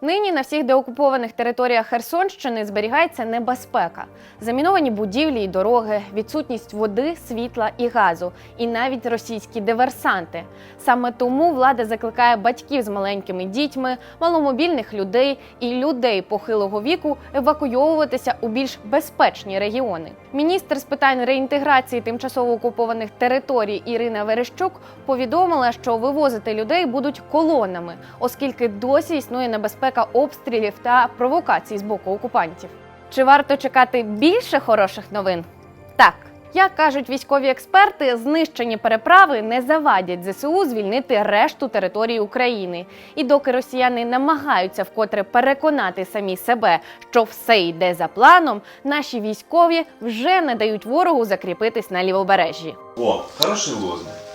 Нині на всіх деокупованих територіях Херсонщини зберігається небезпека, заміновані будівлі і дороги, відсутність води, світла і газу, і навіть російські диверсанти. Саме тому влада закликає батьків з маленькими дітьми, маломобільних людей і людей похилого віку евакуйовуватися у більш безпечні регіони. Міністр з питань реінтеграції тимчасово окупованих територій Ірина Верещук повідомила, що вивозити людей будуть колонами, оскільки досі існує небезпека обстрілів та провокацій з боку окупантів. Чи варто чекати більше хороших новин? Так. Як кажуть військові експерти, знищені переправи не завадять ЗСУ звільнити решту території України. І доки росіяни намагаються вкотре переконати самі себе, що все йде за планом, наші військові вже не дають ворогу закріпитись на лівобережжі. О, хороший лозунг.